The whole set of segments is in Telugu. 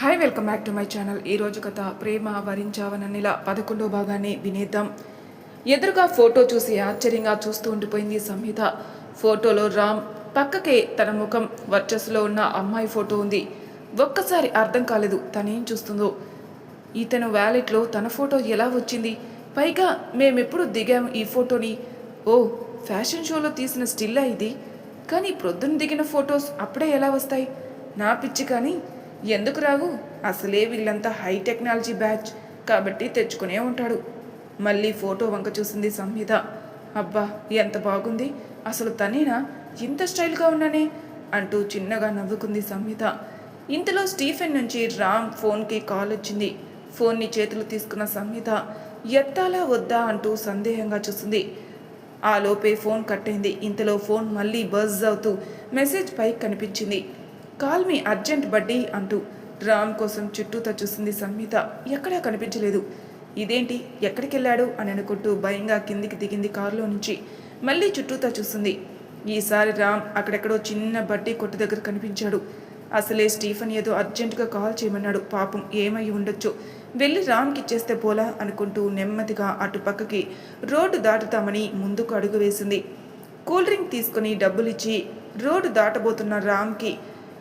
Hi welcome back to my channel ఈరోజు కథ ప్రేమ వరించావననిలా పదకొండో భాగాన్ని వినేద్దాం. ఎదురుగా ఫోటో చూసి ఆశ్చర్యంగా చూస్తూ ఉండిపోయింది సంహిత. ఫోటోలో రామ్ పక్కకే తన ముఖం వర్చస్సులో ఉన్న అమ్మాయి ఫోటో ఉంది. ఒక్కసారి అర్థం కాలేదు తనేం చూస్తుందో. ఇతను వ్యాలెట్లో తన ఫోటో ఎలా వచ్చింది? పైగా మేమెప్పుడు దిగాం ఈ ఫోటోని. ఓ ఫ్యాషన్ షోలో తీసిన స్టిల్లా ఇది? కానీ ప్రొద్దున దిగిన ఫొటోస్ అప్పుడే ఎలా వస్తాయి? నా పిచ్చి కానీ ఎందుకు రావు? అసలే వీళ్ళంతా హై టెక్నాలజీ బ్యాచ్ కాబట్టి తెచ్చుకునే ఉంటాడు. మళ్ళీ ఫోటో వంక చూసింది సంహిత. అబ్బా ఎంత బాగుంది. అసలు తనేనా? ఇంత స్టైల్గా ఉన్నానే అంటూ చిన్నగా నవ్వుకుంది సంహిత. ఇంతలో స్టీఫెన్ నుంచి రామ్ ఫోన్కి కాల్ వచ్చింది. ఫోన్ని చేతులు తీసుకున్న సంహిత ఎత్తాలా వద్దా? అంటూ సందేహంగా చూసింది. ఆ లోపే ఫోన్ కట్టయింది ఇంతలో ఫోన్ మళ్ళీ బజ్ అవుతూ మెసేజ్ పైకి కనిపించింది. కాల్ మీ అర్జెంట్ బడ్డీ అంటూ రామ్ కోసం చుట్టూతా చూసింది సంహిత. ఎక్కడా కనిపించలేదు. ఇదేంటి? ఎక్కడికి వెళ్ళాడు అని అనుకుంటూ భయంగా కిందికి దిగింది కారులో నుంచి. మళ్ళీ చుట్టూతా చూసింది. ఈసారి రామ్ అక్కడెక్కడో చిన్న బడ్డీ కొట్టు దగ్గర కనిపించాడు. అసలే స్టీఫన్ ఏదో అర్జెంటుగా కాల్ చేయమన్నాడు. పాపం ఏమై ఉండొచ్చు. వెళ్ళి రామ్కి ఇచ్చేస్తే పోలా అనుకుంటూ నెమ్మదిగా అటు పక్కకి రోడ్డు దాటుతామని ముందుకు అడుగు వేసింది. కూల్ డ్రింక్ తీసుకుని డబ్బులిచ్చి రోడ్డు దాటబోతున్న రామ్కి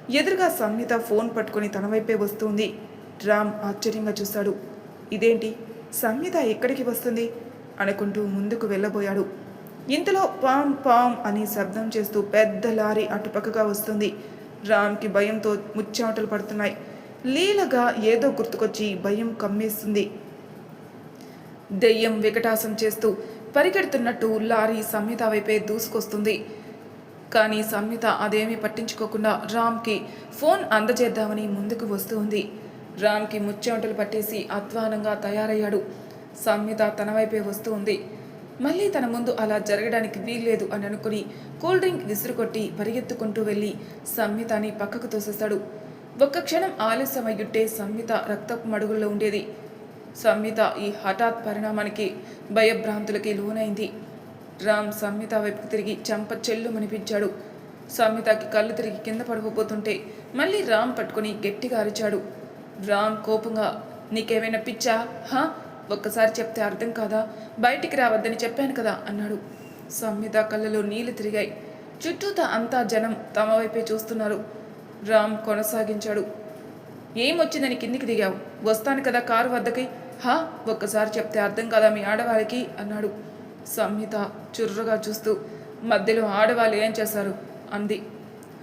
ఎదురుగా సంహిత ఫోన్ పట్టుకొని తన వైపే వస్తుంది. రామ్ ఆశ్చర్యంగా చూశాడు. ఇదేంటి? సంహిత ఎక్కడికి వస్తుంది? అనుకుంటూ ముందుకు వెళ్ళబోయాడు. ఇంతలో పామ్ పామ్ అని శబ్దం చేస్తూ పెద్ద లారీ అటుపక్కగా వస్తుంది. రామ్కి భయంతో ముచ్చాటలు పడుతున్నాయి. లీలగా ఏదో గుర్తుకొచ్చి భయం కమ్మేస్తుంది. దెయ్యం వికటాసం చేస్తూ పరిగెడుతున్నట్టు లారీ సంహిత వైపే దూసుకొస్తుంది. కానీ సంహిత అదేమీ పట్టించుకోకుండా రామ్కి ఫోన్ అందజేద్దామని ముందుకు వస్తూ ఉంది. రామ్కి ముచ్చెమటలు పట్టేసి అధ్వానంగా తయారయ్యాడు. సంహిత తన వైపే వస్తూ ఉంది. మళ్ళీ తన ముందు అలా జరగడానికి వీల్లేదు అని అనుకుని కూల్ డ్రింక్ విసురుకొట్టి పరిగెత్తుకుంటూ వెళ్ళి సంహితని పక్కకు తోసేస్తాడు ఒక్క క్షణం ఆలస్యమయ్యుట్టే సంహిత రక్తపు మడుగుల్లో ఉండేది. సంహిత ఈ హఠాత్ పరిణామానికి భయభ్రాంతులకి లోనైంది. రామ్ సంహిత వైపుకు తిరిగి చెంప చెల్లు మనిపించాడు సంహితకి కళ్ళు తిరిగి కింద పడకపోతుంటే మళ్ళీ రామ్ పట్టుకుని గట్టిగా అరిచాడు. రామ్ కోపంగా నీకేమైనా పిచ్చా? హా? ఒక్కసారి చెప్తే అర్థం కాదా? బయటికి రావద్దని చెప్పాను కదా అన్నాడు. సంహిత కళ్ళలో నీళ్ళు తిరిగాయి. చుట్టూతా అంతా జనం తమ వైపే చూస్తున్నారు. రామ్ కొనసాగించాడు. ఏమొచ్చిందని కిందికి దిగావు? వస్తాను కదా కారు వద్దకి? హా? ఒక్కసారి చెప్తే అర్థం కాదా మీ ఆడవాళ్ళకి? అన్నాడు. సంహిత చుర్రుగా చూస్తూ మధ్యలో ఆడవాళ్ళు ఏం చేశారు? అంది.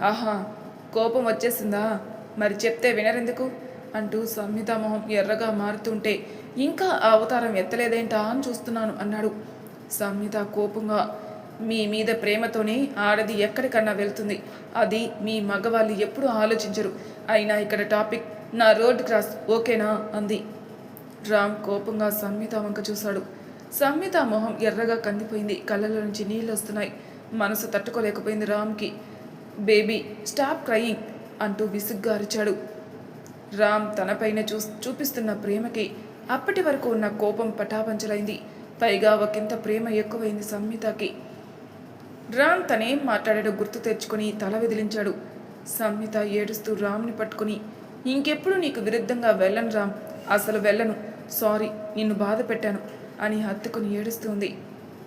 ఆహా కోపం వచ్చేసిందా? మరి చెప్తే వినరెందుకు? అంటూ సంహిత మొహం ఎర్రగా మారుతుంటే ఇంకా ఆ అవతారం ఎత్తలేదేంటా అని చూస్తున్నాను అన్నాడు. సంహిత కోపంగా మీ మీద ప్రేమతోనే ఆడది ఎక్కడికన్నా వెళ్తుంది. అది మీ మగవాళ్ళు ఎప్పుడూ ఆలోచించరు. అయినా ఇక్కడ టాపిక్ నా రోడ్ క్రాస్ ఓకేనా? అంది. రామ్ కోపంగా సంహిత వంక చూశాడు. సంహిత మొహం ఎర్రగా కందిపోయింది. కళ్ళలో నుంచి నీళ్ళు వస్తున్నాయి. మనసు తట్టుకోలేకపోయింది రామ్కి. బేబీ స్టాప్ క్రయింగ్ అంటూ విసుగ్గా అరిచాడు. రామ్ తనపైన చూ చూపిస్తున్న ప్రేమకి అప్పటి వరకు ఉన్న కోపం పటాపంచలైంది. పైగా ఒకంత ప్రేమ ఎక్కువైంది సంహితకి రామ్ తనేం మాట్లాడాడో గుర్తు తెచ్చుకొని తల విదిలించాడు. సంహిత ఏడుస్తూ రామ్ని పట్టుకుని ఇంకెప్పుడు నీకు విరుద్ధంగా వెళ్ళను రామ్. అసలు వెళ్ళను. సారీ నిన్ను బాధ పెట్టాను అని హత్తుకుని ఏడుస్తుంది.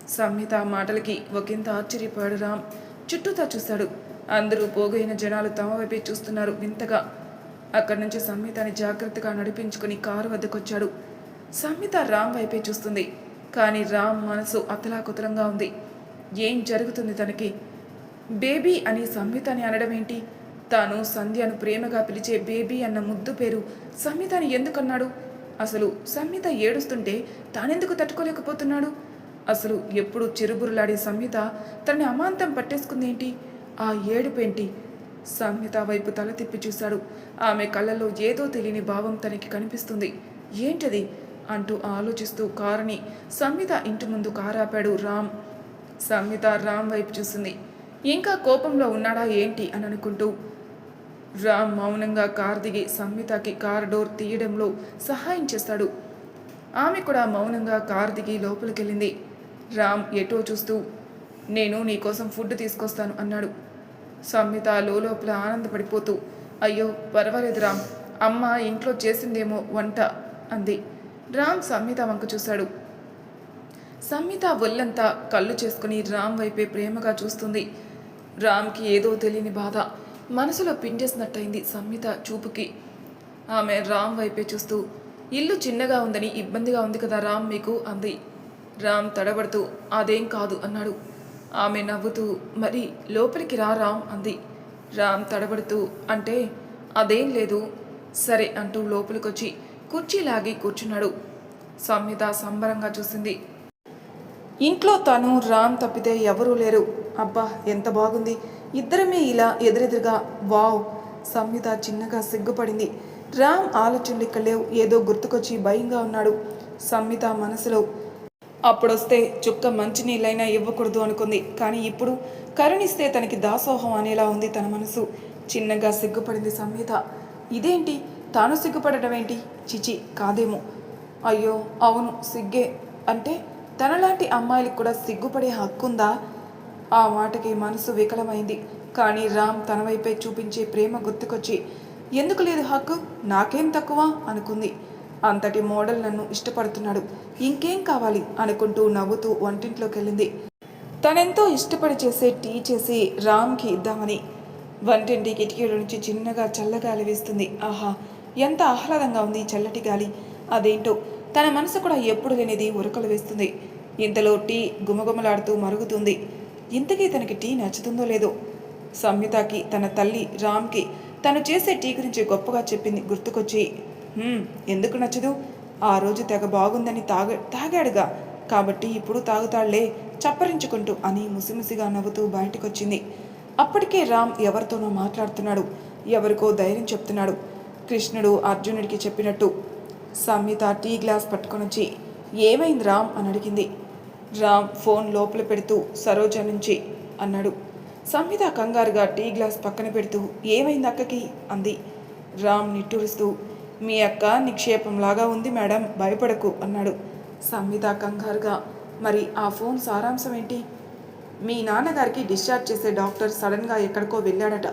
సంహిత మాటలకి ఒకంత ఆశ్చర్యపోయాడు రామ్. చుట్టూతా చూశాడు. అందరూ పోగైన జనాలు తమ వైపే చూస్తున్నారు వింతగా. అక్కడి నుంచి సంహితని జాగ్రత్తగా నడిపించుకుని కారు వద్దకొచ్చాడు. సంహిత రామ్ వైపే చూస్తుంది. కానీ రామ్ మనసు అతలాకుతలంగా ఉంది. ఏం జరుగుతుంది తనకి? బేబీ అని సంహితని అనడం ఏంటి? తాను సంధ్యను ప్రేమగా పిలిచే బేబీ అన్న ముద్దు పేరు సంహితని ఎందుకన్నాడు? అసలు సంహిత ఏడుస్తుంటే తానెందుకు తట్టుకోలేకపోతున్నాడు? అసలు ఎప్పుడు చిరుబురులాడే సంహిత తనని అమాంతం పట్టేసుకుందేంటి? ఆ ఏడుపేంటి? సంహిత వైపు తల తిప్పి చూశాడు. ఆమె కళ్ళలో ఏదో తెలియని భావం తనకి కనిపిస్తుంది. ఏంటది? అంటూ ఆలోచిస్తూ కారుని సంహిత ఇంటి ముందు కారాపాడు రామ్. సంహిత రామ్ వైపు చూసింది. ఇంకా కోపంలో ఉన్నాడా ఏంటి అని అనుకుంటూ రామ్ మౌనంగా కార్ దిగి సంహితకి కార్ డోర్ తీయడంలో సహాయం చేస్తాడు. ఆమె కూడా మౌనంగా కార్ దిగి లోపలికెళ్ళింది. రామ్ ఎటో చూస్తూ నేను నీకోసం ఫుడ్ తీసుకొస్తాను అన్నాడు. సంహిత లోపల ఆనందపడిపోతూ అయ్యో పర్వాలేదు రామ్ అమ్మ ఇంట్లో చేసిందేమో వంట అంది. రామ్ సంహిత వంక చూశాడు. సంహిత ఒళ్ళంతా కళ్ళు చేసుకుని రామ్ వైపే ప్రేమగా చూస్తుంది. రామ్కి ఏదో తెలియని బాధ. మనసులో పిండేసినట్టయింది సంహిత చూపుకి. ఆమె రామ్ వైపే చూస్తూ ఇల్లు చిన్నగా ఉందని ఇబ్బందిగా ఉంది కదా రామ్ మీకు? అంది. రామ్ తడబడుతూ అదేం కాదు అన్నాడు. ఆమె నవ్వుతూ మరి లోపలికి రా రామ్ అంది. రామ్ తడబడుతూ అంటే అదేం లేదు. సరే అంటూ లోపలికొచ్చి కుర్చీ లాగి కూర్చున్నాడు. సంహిత సంబరంగా చూసింది. ఇంట్లో తను రామ్ తప్పితే ఎవరూ లేరు. అబ్బా ఎంత బాగుంది. ఇద్దరమే ఇలా ఎదురెదురుగా వావ్ సంయుత చిన్నగా సిగ్గుపడింది. రామ్ ఆలోచనలు ఇక్కడ లేవు. ఏదో గుర్తుకొచ్చి భయంగా ఉన్నాడు. సంయుత మనసులో అప్పుడొస్తే చుక్క మంచినీళ్ళైనా ఇవ్వకూడదు అనుకుంది. కానీ ఇప్పుడు కరుణిస్తే తనకి దాసోహం అనేలా ఉంది తన మనసు. చిన్నగా సిగ్గుపడింది సంయుత ఇదేంటి? తాను సిగ్గుపడటం ఏంటి చిచి కాదేమో. అయ్యో అవును సిగ్గే. అంటే తనలాంటి అమ్మాయిలకు కూడా సిగ్గుపడే హక్కుందా? ఆ మాటకి మనసు వికలమైంది. కానీ రామ్ తన వైపే చూపించే ప్రేమ గుర్తుకొచ్చి ఎందుకు లేదు హక్కు? నాకేం తక్కువ? అనుకుంది. అంతటి మోడల్ నన్ను ఇష్టపడుతున్నాడు. ఇంకేం కావాలి? అనుకుంటూ నవ్వుతూ వంటింట్లోకి వెళ్ళింది తనెంతో ఇష్టపడి చేసే టీ చేసి రామ్కి ఇద్దామని. వంటింటి కిటికీల నుంచి చిన్నగా చల్లగాలి వేస్తుంది. ఆహా ఎంత ఆహ్లాదంగా ఉంది చల్లటి గాలి. అదేంటో తన మనసు కూడా ఎప్పుడు లేనిది ఉరకలు వేస్తుంది. ఇంతలో టీ గుమగుమలాడుతూ మరుగుతుంది. ఇంతకీ తనకి టీ నచ్చుతుందో లేదో? సంయుతకి తన తల్లి రామ్కి తను చేసే టీ గురించి గొప్పగా చెప్పింది గుర్తుకొచ్చి ఎందుకు నచ్చదు? ఆ రోజు తెగ బాగుందని తాగ తాగాడుగా. కాబట్టి ఇప్పుడు తాగుతాళ్ళే చప్పరించుకుంటూ అని ముసిముసిగా నవ్వుతూ బయటకొచ్చింది. అప్పటికే రామ్ ఎవరితోనో మాట్లాడుతున్నాడు ఎవరికో ధైర్యం చెప్తున్నాడు. కృష్ణుడు అర్జునుడికి చెప్పినట్టు సంహిత టీ గ్లాస్ పట్టుకొని వచ్చి ఏమైంది రామ్? అని అడిగింది. రామ్ ఫోన్ లోపల పెడుతూ సరోజ నుంచి అన్నాడు. సంహిత కంగారుగా టీ గ్లాస్ పక్కన పెడుతూ ఏమైంది అక్కకి? అంది. రామ్ నిట్టూరుస్తూ మీ అక్క నిక్షేపంలాగా ఉంది మేడం భయపడకు అన్నాడు. సంహిత కంగారుగా మరి ఆ ఫోన్ సారాంశం ఏంటి? మీ నాన్నగారికి డిశ్చార్జ్ చేసే డాక్టర్ సడన్గా ఎక్కడికో వెళ్ళాడట.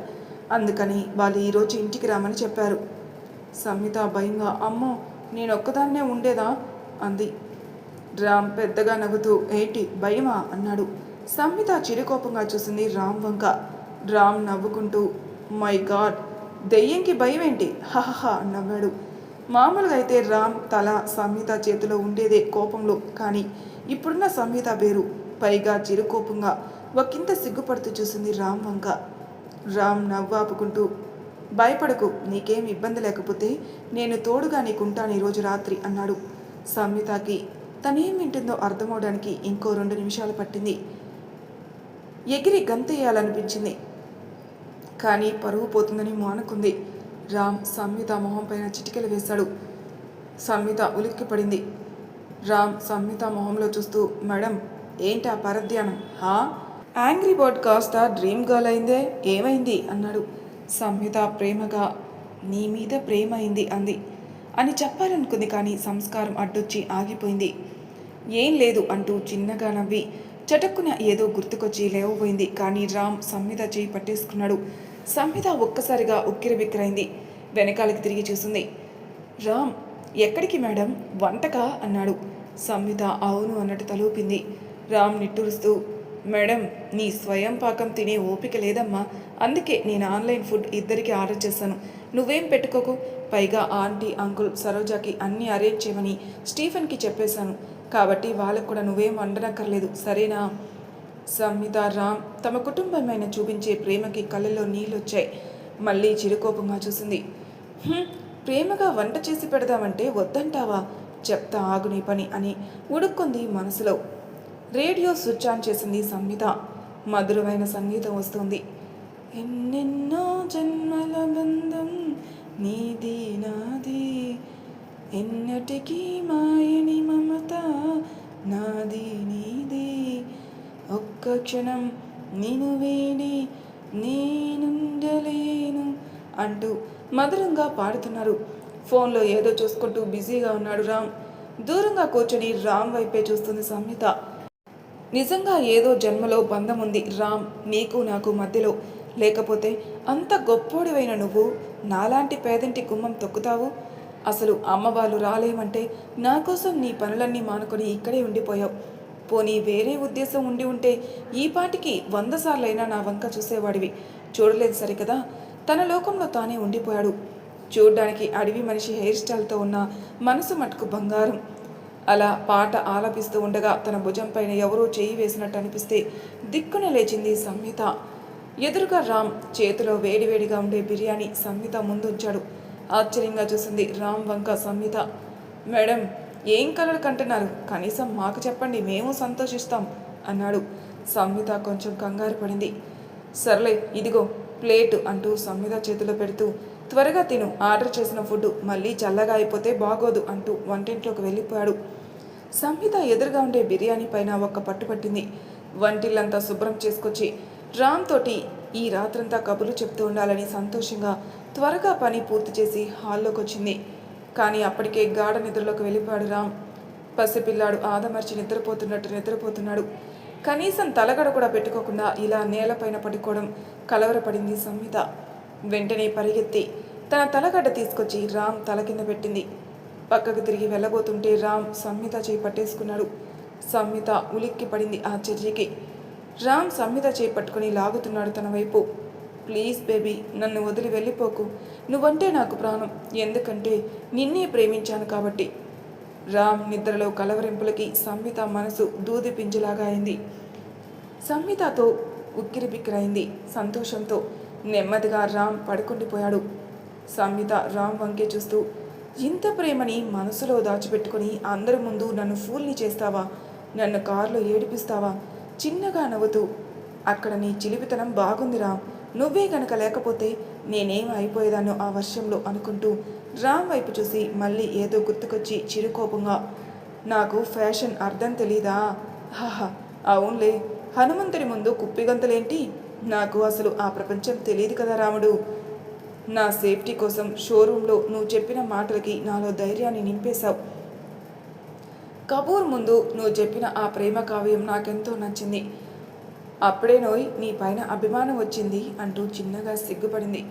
అందుకని వాళ్ళు ఈరోజు ఇంటికి రామని చెప్పారు. సంహిత భయంగా అమ్మో నేను ఒక్కదాన్నే ఉండేదా? అంది. రామ్ పెద్దగా నవ్వుతూ ఏంటి భయమా? అన్నాడు. సంహిత చిరుకోపంగా చూసింది రామ్ వంక. రామ్ నవ్వుకుంటూ మై గాడ్ దెయ్యంకి భయం ఏంటి హహహ నవ్వాడు. మామూలుగా అయితే రామ్ తల సంహిత చేతిలో ఉండేదే కోపంలో కానీ ఇప్పుడున్న సంహిత వేరు. పైగా చిరుకోపంగా ఒకంత సిగ్గుపడుతూ చూసింది రామ్ వంక. రామ్ నవ్వాపుకుంటూ భయపడకు నీకేం ఇబ్బంది లేకపోతే నేను తోడుగా నీకుంటాను ఈరోజు రాత్రి అన్నాడు. సంహితకి తనేం వింటుందో అర్థమవడానికి ఇంకో రెండు నిమిషాలు పట్టింది. ఎగిరి గంతేయాలనిపించింది కానీ పరువు పోతుందని మానుకుంది. రామ్ సంహిత మొహం పైన చిటికెలు వేశాడు. సంహిత ఉలిక్కిపడింది. రామ్ సంహిత మొహంలో చూస్తూ మేడం ఏంటి పరధ్యానం? హా? యాంగ్రీ బర్డ్ కాస్త డ్రీమ్ గర్ల్ అయిందే? ఏమైంది? అన్నాడు. సంహిత ప్రేమగా నీ మీద ప్రేమ అయింది అంది. అని చెప్పాలనుకుంది కానీ సంస్కారం అడ్డొచ్చి ఆగిపోయింది. ఏం లేదు అంటూ చిన్నగా నవ్వి చటుక్కున ఏదో గుర్తుకొచ్చి లేవబోయింది కానీ రామ్ సంహిత చేయి పట్టేసుకున్నాడు. సంహిత ఒక్కసారిగా ఉక్కిరిబిక్కిరైంది వెనకాలకి తిరిగి చూసింది. రామ్ ఎక్కడికి మేడం? వంటకా? అన్నాడు. సంహిత అవును అన్నట్టు తలూపింది. రామ్ నిట్టూరుస్తూ మేడం నీ స్వయం పాకం తినే ఓపిక లేదమ్మా. అందుకే నేను ఆన్లైన్ ఫుడ్ ఇద్దరికి ఆర్డర్ చేశాను. నువ్వేం పెట్టుకోకు. పైగా ఆంటీ అంకుల్ సరోజాకి అన్నీ అరేంజ్ చేయమని స్టీఫెన్కి చెప్పేశాను. కాబట్టి వాళ్ళకు కూడా నువ్వేం వండనక్కర్లేదు. సరేనా? సంహిత రామ్ తమ కుటుంబమైన చూపించే ప్రేమకి కళ్ళలో నీళ్ళొచ్చాయి. మళ్ళీ చిరుకోపంగా చూసింది. ప్రేమగా వంట చేసి పెడదామంటే వద్దంటావా? చెప్తా ఆగు నీ పని అని ఉడుక్కుంది మనసులో. రేడియో స్విచ్ ఆన్ చేసింది సంహిత మధురమైన సంగీతం వస్తుంది. ఎన్నెన్నో జన్మల బంధం నీది నాది. ఎన్నటికీ మాయని మమత నాది నీది. ఒక్క క్షణం నేను వేడి నేనుండలేను అంటూ మధురంగా పాడుతున్నారు. ఫోన్లో ఏదో చూసుకుంటూ బిజీగా ఉన్నాడు రామ్. దూరంగా కూర్చొని రామ్ వైపే చూస్తుంది సంహిత. నిజంగా ఏదో జన్మలో బంధం ఉంది రామ్ నీకు నాకు మధ్యలో. లేకపోతే అంత గొప్పోడివైన నువ్వు నాలాంటి పేదంటి గుమ్మం తొక్కుతావు? అసలు అమ్మ వాళ్ళు రాలేమంటే నా కోసం నీ పనులన్నీ మానుకొని ఇక్కడే ఉండిపోయావు. పోనీ వేరే ఉద్దేశం ఉండి ఉంటే ఈ పాటికి వంద సార్లైనా నా వంక చూసేవాడివి. చూడలేదు సరికదా? తన లోకంలో తానే ఉండిపోయాడు. చూడ్డానికి అడవి మనిషి హెయిర్ స్టైల్తో ఉన్న మనసు మటుకు బంగారం. అలా పాట ఆలపిస్తూ ఉండగా తన భుజంపైన ఎవరో చేయి వేసినట్టు అనిపిస్తే దిక్కున లేచింది సంహిత. ఎదురుగా రామ్ చేతిలో వేడివేడిగా ఉండే బిర్యానీ సంహిత ముందుంచాడు. ఆశ్చర్యంగా చూసింది రామ్ వంక సంహిత మేడం ఏం కలర్ కంటున్నారు? కనీసం మాకు చెప్పండి మేము సంతోషిస్తాం అన్నాడు. సంహిత కొంచెం కంగారు పడింది. సర్లే ఇదిగో ప్లేట్ అంటూ సంహిత చేతిలో పెడుతూ త్వరగా తిను ఆర్డర్ చేసిన ఫుడ్ మళ్ళీ చల్లగా అయిపోతే బాగోదు అంటూ వంటింట్లోకి వెళ్ళిపోయాడు. సంహిత ఎదురుగా ఉండే బిర్యానీ పైన ఒక్క పట్టు పట్టింది. వంటిల్లంతా శుభ్రం చేసుకొచ్చి రామ్ తోటి ఈ రాత్రంతా కబుర్లు చెప్తూ ఉండాలని సంతోషంగా త్వరగా పని పూర్తి చేసి హాల్లోకి వచ్చింది కానీ అప్పటికే గాఢ నిద్రలోకి వెళ్ళిపోయాడు రామ్. పసిపిల్లాడు ఆదమర్చి నిద్రపోతున్నట్టు నిద్రపోతున్నాడు. కనీసం తలగడ కూడా పెట్టుకోకుండా ఇలా నేలపైన పడుకోవడం కలవరపడింది సంహిత వెంటనే పరిగెత్తి తన తలగడ్డ తీసుకొచ్చి రామ్ తల కింద పెట్టింది. పక్కకు తిరిగి వెళ్ళబోతుంటే రామ్ సంహిత చేయి పట్టేసుకున్నాడు. సంహిత ఉలిక్కి పడింది ఆ చర్యకి రామ్ సంహిత చేపట్టుకుని లాగుతున్నాడు తన వైపు. ప్లీజ్ బేబీ నన్ను వదిలి వెళ్ళిపోకు. నువ్వంటే నాకు ప్రాణం. ఎందుకంటే నిన్నే ప్రేమించాను కాబట్టి. రామ్ నిద్రలో కలవరింపులకి సంహిత మనసు దూది పింజలాగా అయింది. సంహితతో ఉక్కిరి బిక్కిరైంది. సంతోషంతో నెమ్మదిగా రామ్ పడుకుండిపోయాడు. సంహిత రామ్ వంకే చూస్తూ ఇంత ప్రేమని మనసులో దాచిపెట్టుకుని అందరి ముందు నన్ను ఫూల్ని చేస్తావా? నన్ను కారులో ఏడిపిస్తావా? చిన్నగా నవ్వుతూ అక్కడ నీ చిలిపితనం బాగుందిరా. నువ్వే గనక లేకపోతే నేనేం అయిపోయేదాను ఆ వర్షంలో అనుకుంటూ రామ్ వైపు చూసి మళ్ళీ ఏదో గుర్తుకొచ్చి చిరుకోపంగా నాకు ఫ్యాషన్ అర్థం తెలీదా? హాహా అవునులే. హనుమంతుడి ముందు కుప్పిగంతలేంటి? నాకు అసలు ఆ ప్రపంచం తెలియదు కదా రాముడు. నా సేఫ్టీ కోసం షోరూంలో నువ్వు చెప్పిన మాటలకి నాలో ధైర్యాన్ని నింపేశావు. కపూర్ ముందు నువ్వు చెప్పిన ఆ ప్రేమ కావ్యం నాకెంతో నచ్చింది. అప్పుడే నోయ్ నీ పైన అభిమానం వచ్చింది అంటూ చిన్నగా సిగ్గుపడింది.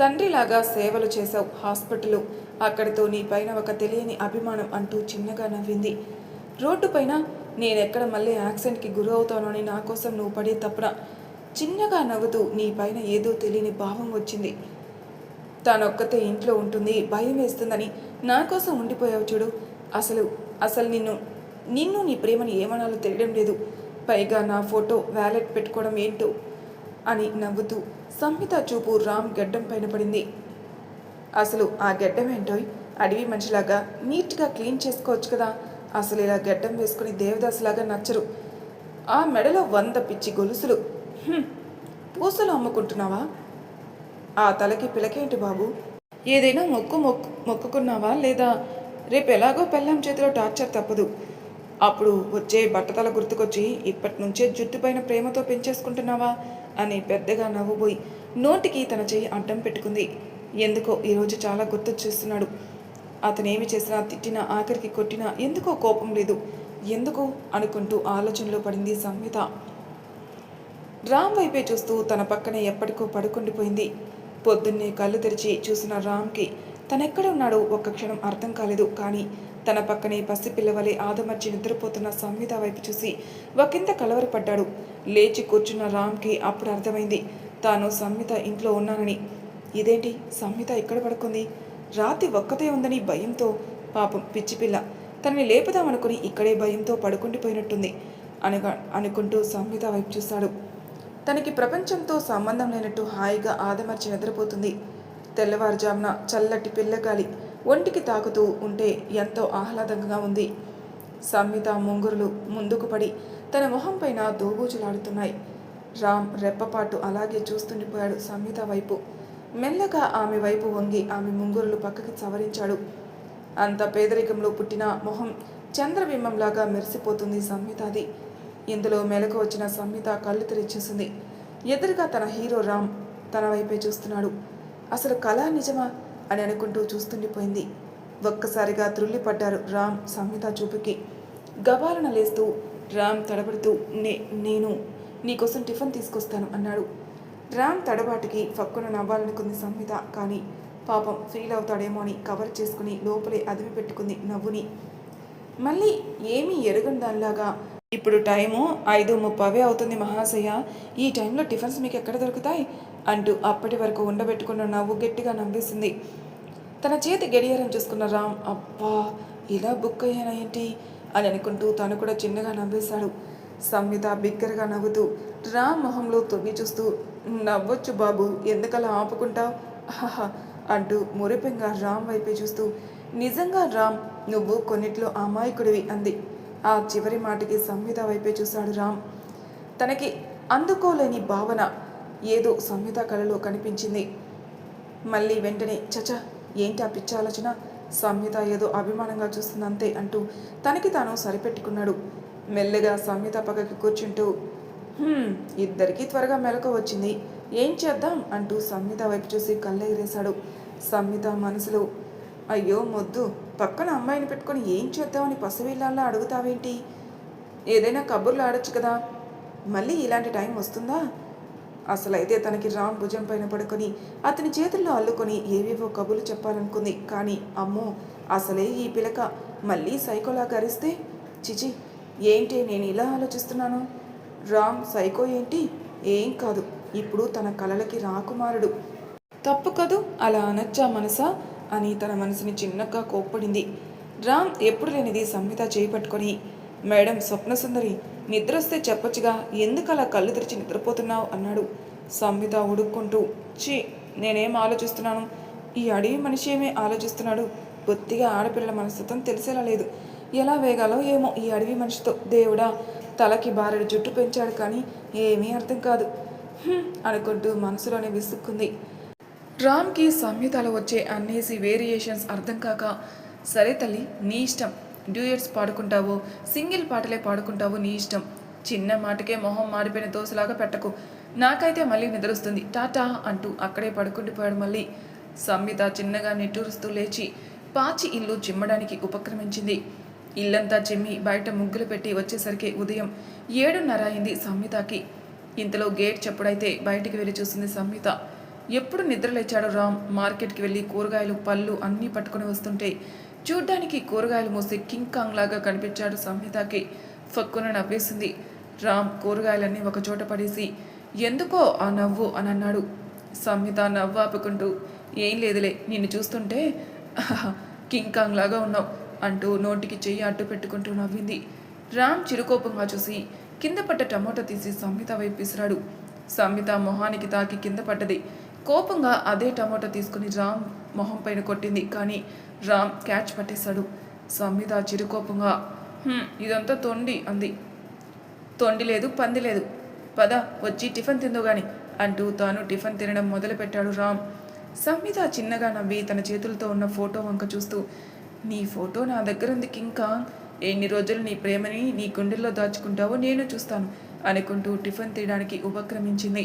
తండ్రిలాగా సేవలు చేశావు హాస్పిటల్ అక్కడితో నీ పైన ఒక తెలియని అభిమానం అంటూ చిన్నగా నవ్వింది. రోడ్డు పైన నేనెక్కడ మళ్ళీ యాక్సిడెంట్కి గురి అవుతానని నా కోసం నువ్వు పడే తప్పున చిన్నగా నవ్వుతూ నీ పైన ఏదో తెలియని భావం వచ్చింది. తానొక్కతే ఇంట్లో ఉంటుంది భయం వేస్తుందని నా కోసం ఉండిపోయావు చూడు. అసలు అసలు నిన్ను నిన్ను నీ ప్రేమని ఏమనాలో తెలియడం లేదు. పైగా నా ఫోటో వ్యాలెట్ పెట్టుకోవడం ఏంటో అని నవ్వుతూ సంహిత చూపు రామ్ గడ్డం పైన పడింది. అసలు ఆ గడ్డం ఏంటో అడవి మనిషిలాగా నీట్గా క్లీన్ చేసుకోవచ్చు కదా? అసలు ఇలా గడ్డం వేసుకుని దేవదాసులాగా నచ్చరు. ఆ మెడలో వంద పిచ్చి గొలుసులు. పూసలు అమ్ముకుంటున్నావా? ఆ తలకి పిలకేంటి బాబు? ఏదైనా మొక్కు మొక్కు మొక్కుకున్నావా లేదా? రేపు ఎలాగో పెళ్ళాం చేతిలో టార్చర్ తప్పదు. అప్పుడు వచ్చే బట్టతల గుర్తుకొచ్చి ఇప్పటి నుంచే జుట్టుపైన ప్రేమతో పెంచేసుకుంటున్నావా? అని పెద్దగా నవ్వుబోయి నోటికి తన చెయ్యి అడ్డం పెట్టుకుంది. ఎందుకో ఈరోజు చాలా గుర్తు చేస్తున్నాడు అతనేమి చేసినా తిట్టినా ఆఖరికి కొట్టినా ఎందుకో కోపం లేదు. ఎందుకు? అనుకుంటూ ఆలోచనలో పడింది సంహిత. రామ్ వైపే చూస్తూ తన పక్కనే ఎప్పటికో పడుకుండిపోయింది. పొద్దున్నే కళ్ళు తెరిచి చూసిన రామ్కి తనెక్కడ ఉన్నాడో ఒక్క క్షణం అర్థం కాలేదు. కానీ తన పక్కనే పసిపిల్లవలే ఆదమర్చి నిద్రపోతున్న సంహిత వైపు చూసి ఒకంత కలవరపడ్డాడు. లేచి కూర్చున్న రామ్కి అప్పుడు అర్థమైంది తాను సంహిత ఇంట్లో ఉన్నానని. ఇదేంటి? సంహిత ఇక్కడ పడుకుంది? రాతి ఒక్కతే ఉందని భయంతో పాపం పిచ్చిపిల్ల తనని లేపుదామనుకుని ఇక్కడే భయంతో పడుకుండిపోయినట్టుంది అనగా అనుకుంటూ సంహిత వైపు చూశాడు తనకి ప్రపంచంతో సంబంధం లేనట్టు హాయిగా ఆదమర్చి నిద్రపోతుంది. తెల్లవారుజామున చల్లటి పిల్లగాలి ఒంటికి తాకుతూ ఉంటే ఎంతో ఆహ్లాదంగా ఉంది. సంహిత ముంగురులు ముందుకు పడి తన మొహం పైన దోబూచులాడుతున్నాయి. రామ్ రెప్పపాటు అలాగే చూస్తుండిపోయాడు సంహిత వైపు. మెల్లగా ఆమె వైపు వంగి ఆమె ముంగురులు పక్కకి సవరించాడు. అంత పేదరికంలో పుట్టిన మొహం చంద్రబింబంలాగా మెరిసిపోతుంది సంహితది. ఇందులో మెలకు వచ్చిన సంహిత కళ్ళు తెరిచేసింది. ఎదురుగా తన హీరో రామ్ తన వైపే చూస్తున్నాడు. అసలు కళ నిజమా అని అనుకుంటూ చూస్తుండిపోయింది. ఒక్కసారిగా త్రుల్లిపడ్డారు రామ్ సంహిత చూపుకి. గబాలన లేస్తూ రామ్ తడబడుతూ నే నేను నీకోసం టిఫిన్ తీసుకొస్తాను అన్నాడు. రామ్ తడబాటుకి ఫక్కున నవ్వాలనుకుంది సంహిత కానీ పాపం ఫీల్ అవుతాడేమో అని కవర్ చేసుకుని లోపలే అదిమి పెట్టుకుంది నవ్వుని. మళ్ళీ ఏమీ ఎరగని దానిలాగా ఇప్పుడు టైము ఐదు ముప్పవే అవుతుంది మహాశయ. ఈ టైంలో టిఫిన్స్ మీకు ఎక్కడ దొరుకుతాయి? అంటూ అప్పటి వరకు ఉండబెట్టుకున్న నవ్వు గట్టిగా నవ్వేసింది. తన చేతి గడియారం చూసుకున్న రామ్ అబ్బా ఇలా బుక్ అయ్యానా ఏంటి? అని అనుకుంటూ తను కూడా చిన్నగా నవ్వేశాడు. సంహిత బిగ్గరగా నవ్వుతూ రామ్ మొహంలో తొంగి చూస్తూ నవ్వొచ్చు బాబు ఎందుకలా ఆపుకుంటావు? హహ అంటూ మురిపెంగా రామ్ వైపే చూస్తూ నిజంగా రామ్ నువ్వు కొన్నిట్లో అమాయకుడివి అంది. ఆ చివరి మాటకి సంహిత వైపే చూశాడు రామ్. తనకి అందుకోలేని భావన ఏదో సంహిత కళలో కనిపించింది. మళ్ళీ వెంటనే చచ ఏంటి ఆ పిచ్చాలోచన ఆలోచన? సంహిత ఏదో అభిమానంగా చూస్తుందంతే అంటూ తనకి తాను సరిపెట్టుకున్నాడు. మెల్లగా సంహిత పక్కకి కూర్చుంటూ ఇద్దరికీ త్వరగా మెలకు వచ్చింది. ఏం చేద్దాం? అంటూ సంహిత వైపు చూసి కళ్ళెగిరేశాడు. సంహిత మనసులో అయ్యో మొద్దు పక్కన అమ్మాయిని పెట్టుకొని ఏం చేద్దామని పసివిళ్ళల్లా అడుగుతావేంటి? ఏదైనా కబుర్లు ఆడొచ్చు కదా. మళ్ళీ ఇలాంటి టైం వస్తుందా? అసలైతే తనకి రామ్ భుజం పైన పడుకొని అతని చేతుల్లో అల్లుకొని ఏవేవో కబుర్లు చెప్పాలనుకుంది. కానీ అమ్మో అసలే ఈ పిలక. మళ్ళీ సైకోలా గరిస్తే చిచి ఏంటి నేను ఇలా ఆలోచిస్తున్నాను? రామ్ సైకో ఏంటి? ఏం కాదు. ఇప్పుడు తన కలలకి రాకుమారుడు తప్పు కదూ? అలా అనొచ్చా మనసా? అని తన మనసుని చిన్నగా కోప్పడింది. రామ్ ఎప్పుడు లేనిది సంహిత చేపట్టుకొని మేడం స్వప్నసుందరి నిద్రొస్తే చెప్పొచ్చుగా ఎందుకు అలా కళ్ళు తెరిచి నిద్రపోతున్నావు? అన్నాడు. సంహిత ఉడుక్కుంటూ ఛీ నేనేం ఆలోచిస్తున్నాను? ఈ అడవి మనిషి ఏమే ఆలోచిస్తున్నాడు? బొత్తిగా ఆడపిల్లల మనస్తత్వం తెలిసేలా లేదు. ఎలా వేగాలో ఏమో ఈ అడవి మనిషితో. దేవుడా తలకి బారెడు జుట్టు పెంచాడు కానీ ఏమీ అర్థం కాదు. అనుకుంటూ మనసులోనే విసుక్కుంది. రామ్కి సంహితలో వచ్చే అన్నేసి వేరియేషన్స్ అర్థం కాక సరే తల్లి నీ ఇష్టం. డ్యూయట్స్ పాడుకుంటావో సింగిల్ పాటలే పాడుకుంటావో నీ ఇష్టం. చిన్న మాటకే మొహం మాడిపోయిన దోశలాగా పెట్టకు. నాకైతే మళ్ళీ నిద్రొస్తుంది. టాటా అంటూ అక్కడే పడుకుండిపోయాడు మళ్ళీ. సంహిత చిన్నగా నిట్టూరుస్తూ లేచి పాచి ఇల్లు చిమ్మడానికి ఉపక్రమించింది. ఇల్లంతా చిమ్మి బయట ముగ్గులు పెట్టి వచ్చేసరికి ఉదయం ఏడున్నర అయింది సంహితకి ఇంతలో గేట్ చెప్పుడైతే బయటికి వెళ్ళి చూసింది సంహిత ఎప్పుడు నిద్రలేచాడు రామ్ మార్కెట్కి వెళ్ళి కూరగాయలు పళ్ళు అన్నీ పట్టుకొని వస్తుంటే చూడ్డానికి కూరగాయలు మోసి కింగ్ కాంగ్ లాగా కనిపించాడు సంహితకి. ఫక్కున నవ్వేసింది. రామ్ కూరగాయలన్నీ ఒక చోట పడేసి ఎందుకో ఆ నవ్వు? అని అన్నాడు. సంహిత నవ్వు ఆపుకుంటూ ఏం లేదులే నిన్ను చూస్తుంటే కింగ్ కాంగ్ లాగా ఉన్నావు అంటూ నోటికి చెయ్యి అడ్డు పెట్టుకుంటూ నవ్వింది. రామ్ చిరుకోపంగా చూసి కింద పడ్డ టమోటా తీసి సంహిత వైపు విసిరాడు. సంహిత మొహానికి తాకి కింద పడ్డది. కోపంగా అదే టమోటా తీసుకుని రామ్ మొహం పైన కొట్టింది. కానీ రామ్ క్యాచ్ పట్టేశాడు. సంహిత చిరుకోపంగా ఇదంతా తొండి అంది. తొండి లేదు పంది లేదు. పద వచ్చి టిఫిన్ తిందో గాని అంటూ తాను టిఫిన్ తినడం మొదలుపెట్టాడు రామ్. సంహిత చిన్నగా నవ్వి తన చేతులతో ఉన్న ఫోటో వంక చూస్తూ నీ ఫోటో నా దగ్గర ఉంది ఇంకా ఎన్ని రోజులు నీ ప్రేమని నీ గుండెల్లో దాచుకుంటావో నేను చూస్తాను అనుకుంటూ టిఫిన్ తీయడానికి ఉపక్రమించింది.